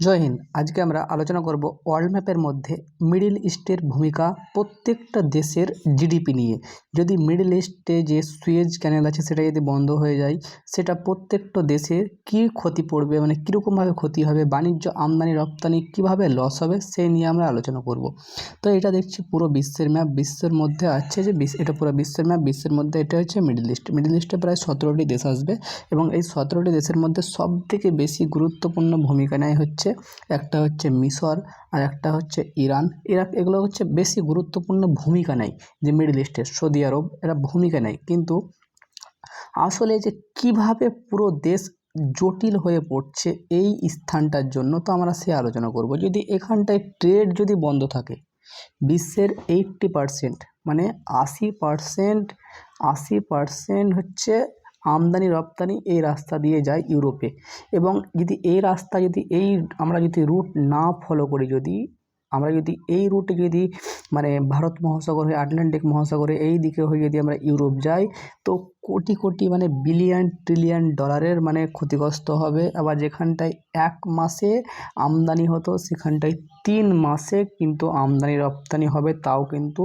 জয় হিন্দ। আজকে আমরা আলোচনা করব ওয়ার্ল্ড ম্যাপের মধ্যে মিডিল ইস্টের ভূমিকা প্রত্যেকটা দেশের জিডিপি নিয়ে। যদি মিডিল ইস্টে যে সুয়েজ ক্যানেল আছে, সেটা যদি বন্ধ হয়ে যায়, সেটা প্রত্যেকটা দেশের কী ক্ষতি পড়বে মানে কীরকমভাবে ক্ষতি হবে, বাণিজ্য আমদানি, রপ্তানি কীভাবে লস হবে সেই নিয়ে আমরা আলোচনা করব। তো এটা দেখছি পুরো বিশ্বের ম্যাপ বিশ্বের মধ্যে আছে যে এটা পুরো বিশ্বের ম্যাপ বিশ্বের মধ্যে এটা হচ্ছে মিডিল ইস্ট। মিডিল ইস্টে প্রায় সতেরোটি দেশ আসবে এবং এই সতেরোটি দেশের মধ্যে সবথেকে বেশি গুরুত্বপূর্ণ ভূমিকা নেয় হচ্ছে একটা হচ্ছে মিশর আর একটা হচ্ছে ইরান। ইরাক এগুলো হচ্ছে বেশি গুরুত্বপূর্ণ ভূমিকা নেয় যে মিডল ইস্টে। সৌদি আরব, এরা ভূমিকা নেয়। কিন্তু আসলে যে কীভাবে পুরো দেশ জটিল হয়ে পড়ছে এই স্থানটার জন্য তো আমরা সে আলোচনা করব। যদি এখানটায় ট্রেড যদি বন্ধ থাকে, বিশ্বের এইট্টি পারসেন্ট মানে আশি পারসেন্ট আশি পারসেন্ট হচ্ছে আমদানি, রপ্তানি এই রাস্তা দিয়ে যায় ইউরোপে। এবং যদি এই রাস্তা, যদি এই আমরা যদি রুট না ফলো করি, যদি আমরা যদি এই রুটে যদি মানে ভারত মহাসাগর হয়ে আটলান্টিক মহাসাগরে এই দিকে হয়ে যদি আমরা ইউরোপ যাই, তো কোটি কোটি মানে বিলিয়ন ট্রিলিয়ন ডলারের মানে ক্ষতিগ্রস্ত হবে। আবার যেখানটায় এক মাসে আমদানি হতো, সেখানটায় তিন মাসে কিন্তু আমদানি, রপ্তানি হবে, তাও কিন্তু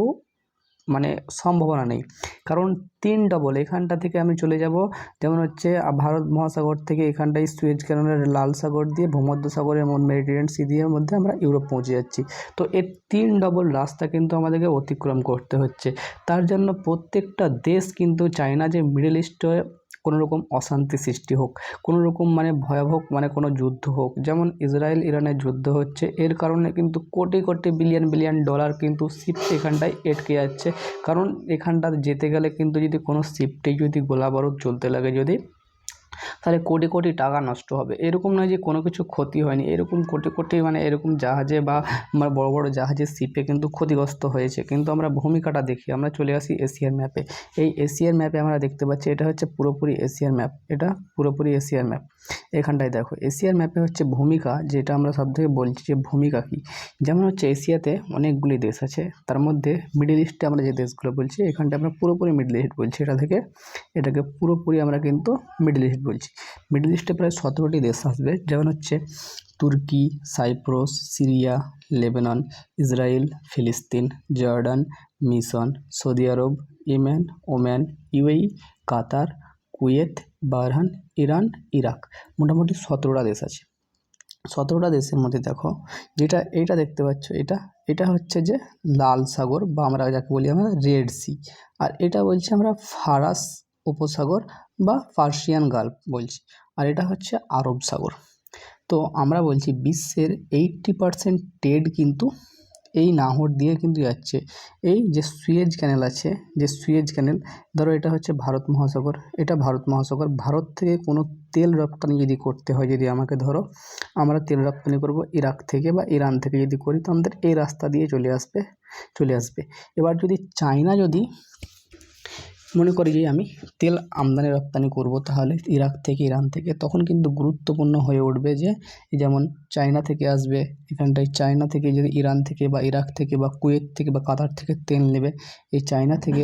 মানে সম্ভাবনা নেই। কারণ তিন ডবল এখানটা থেকে আমি চলে যাব, যেমন হচ্ছে ভারত মহাসাগর থেকে এখানটায় সুয়েজ ক্যানেলের লাল সাগর দিয়ে ভূমধ্য সাগরের মেডিটেরিয়ান সি দিয়ে মধ্যে আমরা ইউরোপ পৌঁছে যাচ্ছি। তো এর তিন ডবল রাস্তা কিন্তু আমাদেরকে অতিক্রম করতে হচ্ছে। তার জন্য প্রত্যেকটা দেশ কিন্তু চায় না যে মিডল ইস্টে কোনো রকম অশান্তি সৃষ্টি হোক কোনো রকম মানে ভয়াবহ মানে কোনো যুদ্ধ হোক। যেমন ইসরায়েল ইরানের যুদ্ধ হচ্ছে, এর কারণে কিন্তু crore crore billion billion dollar কিন্তু শিফট এখানটায় এটকে যাচ্ছে। কারণ এখানটা যেতে গেলে কিন্তু যদি কোনো শিফটে যদি গোলা বারুদ চলতে লাগে, যদি তাহলে কোটি কোটি টাকা নষ্ট হবে। এরকম নয় যে কোনো কিছু ক্ষতি হয়নি। এরকম কোটি কোটি মানে এরকম জাহাজে বা বড় বড় জাহাজের শিপে কিন্তু ক্ষতিগ্রস্ত হয়েছে। কিন্তু আমরা ভূমিকাটা দেখি, আমরা চলে আসি এশিয়ার ম্যাপে এই এশিয়ার ম্যাপে আমরা দেখতে পাচ্ছি, এটা হচ্ছে পুরোপুরি এশিয়ার ম্যাপ এটা পুরোপুরি এশিয়ার ম্যাপ এখানটায় দেখো, এশিয়ার ম্যাপে হচ্ছে ভূমিকা, যেটা আমরা সব থেকে বলছি যে ভূমিকা কী। যেমন হচ্ছে এশিয়াতে অনেকগুলি দেশ আছে, তার মধ্যে মিডিল ইস্টে আমরা যে দেশগুলো বলছি এখানটা আমরা পুরোপুরি মিডল ইস্ট বলছি। এটা থেকে, এটাকে পুরোপুরি আমরা কিন্তু মিডল ইস্ট বলছি। মিডল ইস্টে প্রায় সতেরোটি দেশ আসবে, যেমন হচ্ছে Turkey, Cyprus, Syria, Lebanon Israel ফিলিস্তিন, Jordan, mission, Saudi Arab Yemen Oman UAE, Qatar, Kuwait, Bahrain, Iran, Iraq. মোটামুটি সতেরোটা দেশ আছে। সতেরোটা দেশের মধ্যে দেখো, যেটা এইটা দেখতে পাচ্ছ, এটা এটা হচ্ছে যে লাল সাগর, বা আমরা যাকে বলি আমরা রেড সি আর এটা বলছি আমরা ফারাস উপসাগর বা পার্সিয়ান গাল্ফ বলছি। আর এটা হচ্ছে আরব সাগর। তো আমরা বলছি বিশ্বের এইট্টি পারসেন্ট ট্রেড কিন্তু এই নাহর দিয়ে কিন্তু যাচ্ছে। এই যে সুয়েজ ক্যানেল আছে, যে সুয়েজ ক্যানেল, ধরো এটা হচ্ছে ভারত মহাসাগর। এটা ভারত মহাসাগর। ভারত থেকে কোনো তেল রপ্তানি যদি করতে হয়, যদি আমাকে ধরো, আমরা তেল রপ্তানি করব ইরাক থেকে বা ইরান থেকে যদি করি, তো আমাদের এই রাস্তা দিয়ে চলে আসবে চলে আসবে। এবার যদি চায়না যদি মনে করি যে আমি তেল আমদানি রপ্তানি করব তাহলে ইরাক থেকে, ইরান থেকে। তখন কিন্তু গুরুত্বপূর্ণ হয়ে উঠবে যে যেমন চায়না থেকে আসবে, এখানটায় চায়না থেকে যদি ইরান থেকে বা ইরাক থেকে বা কুয়েত থেকে বা কাতার থেকে তেল নেবে, এই চায়না থেকে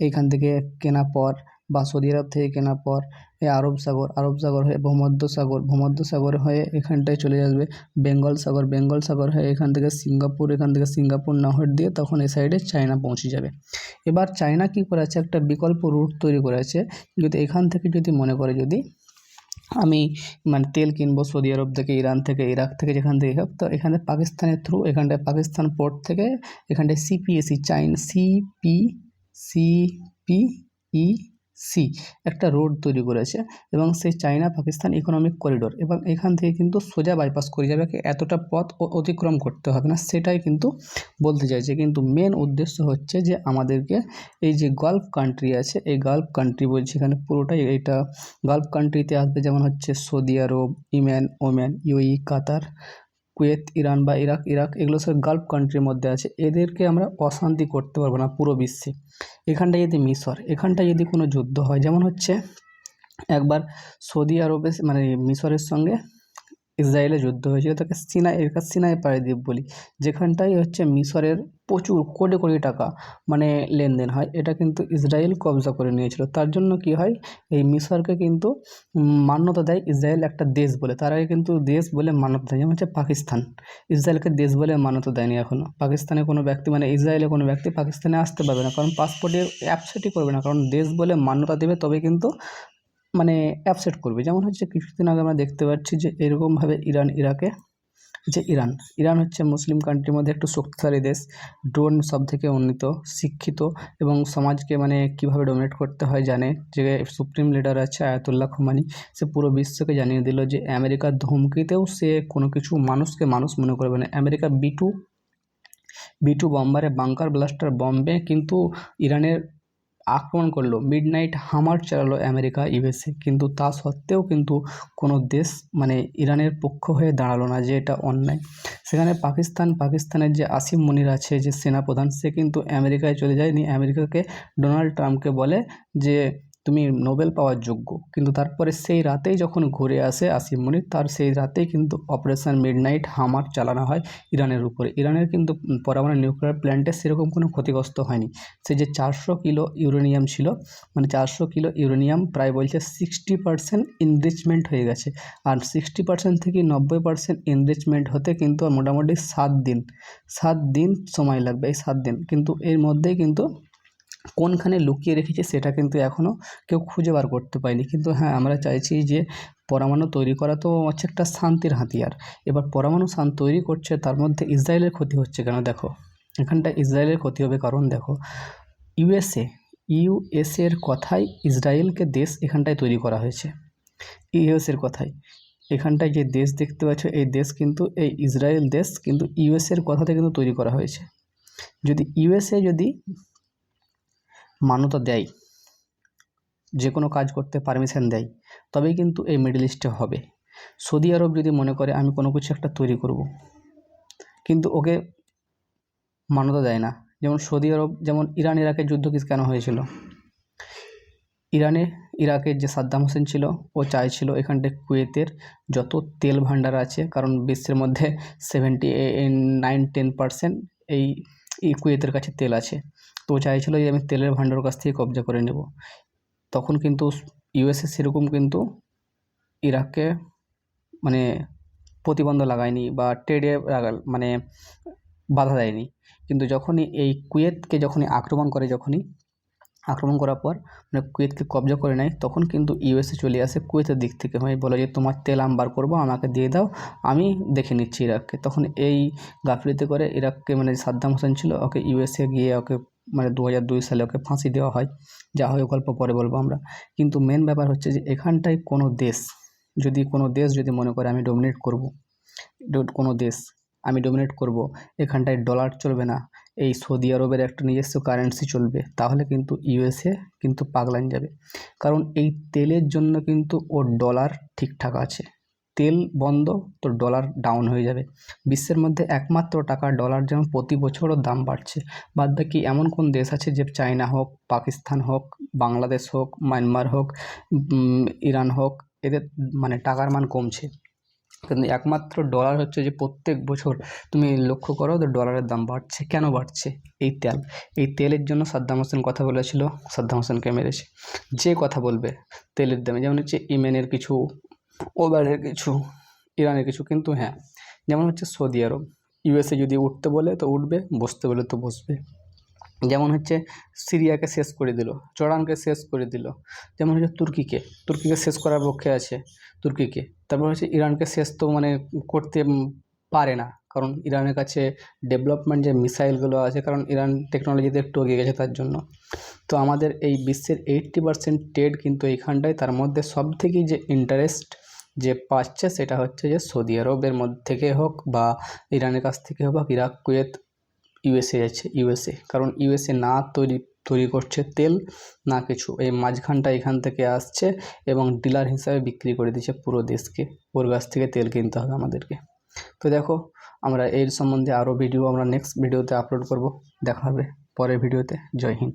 এইখান থেকে কেনা পর বা সৌদি আরব থেকে কেনার পর এই আরব সাগর আরব সাগর হয়ে ভূমধ্য সাগর ভূমধ্য সাগর হয়ে এখানটায় চলে আসবে বেঙ্গল সাগর। বেঙ্গল সাগর হয়ে এখান থেকে সিঙ্গাপুর, এখান থেকে সিঙ্গাপুর নহর দিয়ে তখন এই সাইডে চায়না পৌঁছে যাবে। এবার চায়না কী করেছে? একটা বিকল্প রুট তৈরি করেছে। যদি এখান থেকে যদি মনে করে যদি আমি মানে তেল কিনবো সৌদি আরব থেকে, ইরান থেকে, ইরাক থেকে, যেখান থেকে তো এখানে পাকিস্তানের থ্রু এখানটায় পাকিস্তান পোর্ট থেকে এখানটায় CPEC China CP CP E C একটা রোড তৈরি করেছে এবং সেই চায়না পাকিস্তান ইকোনমিক করিডোর এবং এখান থেকে কিন্তু সোজা বাইপাস করে যাবে এতটা পথ অতিক্রম করতে হবে না। সেটাই কিন্তু বলতে চাইছে। কিন্তু মেন উদ্দেশ্য হচ্ছে যে আমাদেরকে এই যে গালফ কান্ট্রি আছে, এই গালফ কান্ট্রি বলছি এখানে পুরোটাই এটা গালফ কান্ট্রিতে আসবে যেমন হচ্ছে Saudi Arab Yemen Oman UAE Qatar, Kuwait, Iran বা ইরাক ইরাক, এগুলো সব গালফ কান্ট্রির মধ্যে আছে। এদেরকে আমরা অশান্তি করতে পারব না পুরো বিশ্বে। এখানটায় যদি মিশর, এখানটা যদি কোনো যুদ্ধ হয়, যেমন হচ্ছে একবার সৌদি আরবে মানে মিশরের সঙ্গে ইসরায়েলে যুদ্ধ হয়েছিল, তাকে সিনাই এরকার সিনাই পাড়ি দ্বীপ বলি। যেখানটাই হচ্ছে মিশরের প্রচুর কোটি কোটি টাকা মানে লেনদেন হয়, এটা কিন্তু ইসরায়েল কবজা করে নিয়েছিল। তার জন্য কি হয়? এই মিশরকে কিন্তু মান্যতা দেয় ইসরায়েল একটা দেশ বলে। তার আগে কিন্তু দেশ বলে মান্যতা দেয় যেমন হচ্ছে পাকিস্তান। ইসরায়েলকে দেশ বলে মান্যতা দেয়নি এখনও পাকিস্তানে কোনো ব্যক্তি মানে ইসরায়েলে কোনো ব্যক্তি পাকিস্তানে আসতে পারবে না, কারণ পাসপোর্টের অ্যাপসেটই করবে না। কারণ দেশ বলে মান্যতা দেবে, তবে কিন্তু মানে অ্যাপসেট করবে। যেমন হচ্ছে কিছুদিন আগে আমরা দেখতে পাচ্ছি যে এরকমভাবে ইরান, ইরাকে, যে ইরান ইরান হচ্ছে মুসলিম কান্ট্রির মধ্যে একটু শক্তিশালী দেশ। ড্রোন সব থেকে উন্নীত, শিক্ষিত এবং সমাজকে মানে কীভাবে ডোমিনেট করতে হয় জানে। যে সুপ্রিম লিডার আছে আয়াতুল্লাহ খুমানি, সে পুরো বিশ্বকে জানিয়ে দিল যে আমেরিকার ধমকিতেও সে কোনো কিছু মানুষকে মানুষ মনে করবে না। America B two B two বম্বারে bunker blaster বম্বে কিন্তু ইরানের আক্রমণ করল। মিড নাইট হামার চালালো আমেরিকা ইউএসএ কিন্তু তা সত্ত্বেও কিন্তু কোনো দেশ মানে ইরানের পক্ষ হয়ে দাঁড়াল না যে এটা অন্যায়। সেখানে পাকিস্তান, পাকিস্তানের যে আসিম মনির আছে, যে সেনাপ্রধান, সে কিন্তু আমেরিকায় চলে যায়নি। আমেরিকাকে ডোনাল্ড ট্রাম্পকে বলে যে তুমি নোবেল পাওয়ার যোগ্য। কিন্তু তারপরে সেই রাতেই যখন ঘুরে আসে আসিম মনির, তার সেই রাতেই কিন্তু অপারেশন মিড নাইট হামার চালানো হয় ইরানের উপরে। ইরানের কিন্তু পরমাণু নিউক্লিয়ার প্ল্যান্টে সেরকম কোনো ক্ষতিগ্রস্ত হয়নি। সে যে চারশো কিলো ইউরেনিয়াম ছিল মানে চারশো কিলো ইউরেনিয়াম প্রায় বলছে সিক্সটি পার্সেন্ট ইনরিচমেন্ট হয়ে গেছে। আর সিক্সটি পার্সেন্ট থেকে নব্বই পার্সেন্ট ইনরিচমেন্ট হতে কিন্তু মোটামুটি সাত দিন সাত দিন সময় লাগবে, এই সাত দিন। কিন্তু এর মধ্যেই কিন্তু কোনখানে লুকিয়ে রেখেছে সেটা কিন্তু এখনও কেউ খুঁজে বার করতে পারেনি। কিন্তু হ্যাঁ আমরা চাইছি যে পরমাণু তৈরি করা তো হচ্ছে একটা শান্তির হাতিয়ার। এবার পরমাণু শান তৈরি করছে, তার মধ্যে ইসরায়েলের ক্ষতি হচ্ছে কেন দেখো? এখানটা ইসরায়েলের ক্ষতি হবে কারণ দেখো, ইউএসএ, ইউএসএর কথাই ইসরায়েলকে দেশ এখানটায় তৈরি করা হয়েছে। ইউএসএর কথাই এখানটায় যে দেশ দেখতে পাচ্ছ, এই দেশ কিন্তু, এই ইসরায়েল দেশ কিন্তু ইউএসএর কথাতে কিন্তু তৈরি করা হয়েছে। যদি ইউএসএ যদি মান্যতা দেয়, যে কোনো কাজ করতে পারমিশন দেয়, তবেই কিন্তু এই মিডল ইস্টে হবে। সৌদি আরব যদি মনে করে, আমি কোনো কিছু একটা তৈরি করব। কিন্তু ওকে মান্যতা দেয় না। যেমন সৌদি আরব, যেমন ইরান, ইরাকের যুদ্ধ কেন হয়েছিল? ইরানে ইরাকের যে সাদ্দাম হোসেন ছিল, ও চাইছিল এখানটায় কুয়েতের যত তেল ভাণ্ডার আছে, কারণ বিশ্বের মধ্যে সেভেন্টি নাইন টেন পার্সেন্ট এই কুয়েতের কাছে তেল আছে। তো চাইছিল যে আমি তেলের ভাণ্ডার কাছ থেকে কবজা করে নেব। তখন কিন্তু ইউএসএ সেরকম কিন্তু ইরাককে মানে প্রতিবন্ধ লাগায়নি বা ট্রেডে মানে বাধা দেয়নি। কিন্তু যখনই এই কুয়েতকে যখনই আক্রমণ করে, যখনই আক্রমণ করার পর মানে কুয়েতকে কবজা করে নেয়, তখন কিন্তু ইউএসএ চলে আসে কুয়েতের দিক থেকে। মানে বলে যে, তোমার তেল আমি বার করব, আমাকে দিয়ে দাও, আমি দেখে নিচ্ছি ইরাককে। তখন এই গাফিলিতে করে ইরাককে মানে সাদ্দাম হোসেন ছিল, ওকে ইউএসএ গিয়ে ওকে মানে দু হাজার দুই সালে ওকে ফাঁসি দেওয়া হয়। যা হয় গল্প পরে বলব আমরা। কিন্তু মেন ব্যাপার হচ্ছে যে এখানটায় কোনো দেশ, যদি কোনো দেশ যদি মনে করে আমি ডোমিনেট করব কোনো দেশ আমি ডোমিনেট করব, এখানটায় ডলার চলবে না, এই সৌদি আরবের একটা নিজস্ব কারেন্সি চলবে, তাহলে কিন্তু ইউএসএ কিন্তু পাগলান যাবে। কারণ এই তেলের জন্য কিন্তু ওর ডলার ঠিকঠাক আছে। তেল বন্ধ, তো ডলার ডাউন হয়ে যাবে। বিশ্বের মধ্যে একমাত্র টাকা ডলার যেমন প্রতি বছরও দাম বাড়ছে। বাদ বাকি এমন কোন দেশ আছে যে চায়না হোক, পাকিস্তান হোক, বাংলাদেশ হোক, মায়ানমার হোক ইরান হোক, এদের মানে টাকার মান কমছে। কিন্তু একমাত্র ডলার হচ্ছে যে প্রত্যেক বছর তুমি লক্ষ্য করো তো ডলারের দাম বাড়ছে। কেন বাড়ছে? এই তেল। এই তেলের জন্য সাদ্দাম হোসেন কথা বলেছিল, সাদ্দাম হোসেনকে মেরেছে। যে কথা বলবে, তেলের দামে। যেমন হচ্ছে ইমেনের কিছু ওবারের কিছু, ইরানের কিছু, কিন্তু হ্যাঁ যেমন হচ্ছে সৌদি আরব, ইউএসএ যদি উঠতে বলে তো উঠবে, বসতে বলে তো বসবে। যেমন হচ্ছে সিরিয়াকে শেষ করে দিল, জর্ডানকে শেষ করে দিল, যেমন হচ্ছে তুর্কিকে তুর্কিকে শেষ করার পক্ষে আছে তুর্কিকে, তারপর হচ্ছে ইরানকে শেষ তো মানে করতে পারে না, কারণ ইরানের কাছে ডেভেলপমেন্ট যে মিসাইলগুলো আছে, কারণ ইরান টেকনোলজিতে একটু এগিয়ে গেছে তার জন্য। তো আমাদের এই বিশ্বের এইট্টি পার্সেন্ট ট্রেড কিন্তু এইখানটায়, তার মধ্যে সব থেকে যে ইন্টারেস্ট যে পাচ্ছে সেটা হচ্ছে যে সৌদি আরবের মধ্যে থেকে হোক বা ইরানের কাছ থেকে হোক বা ইরাক, কুয়েত, ইউএসএ যাচ্ছে ইউএসএ। কারণ ইউএসএ না তৈরি তৈরি করছে তেল, না কিছু। এই মাঝখানটা এখান থেকে আসছে এবং ডিলার হিসাবে বিক্রি করে দিচ্ছে পুরো দেশকে। ওর কাছ থেকে তেল কিনতে হবে আমাদেরকে। তো দেখো, আমরা এর সম্বন্ধে আরও ভিডিও আমরা নেক্সট ভিডিওতে আপলোড করব। দেখা হবে পরের ভিডিওতে জয় হিন্দ।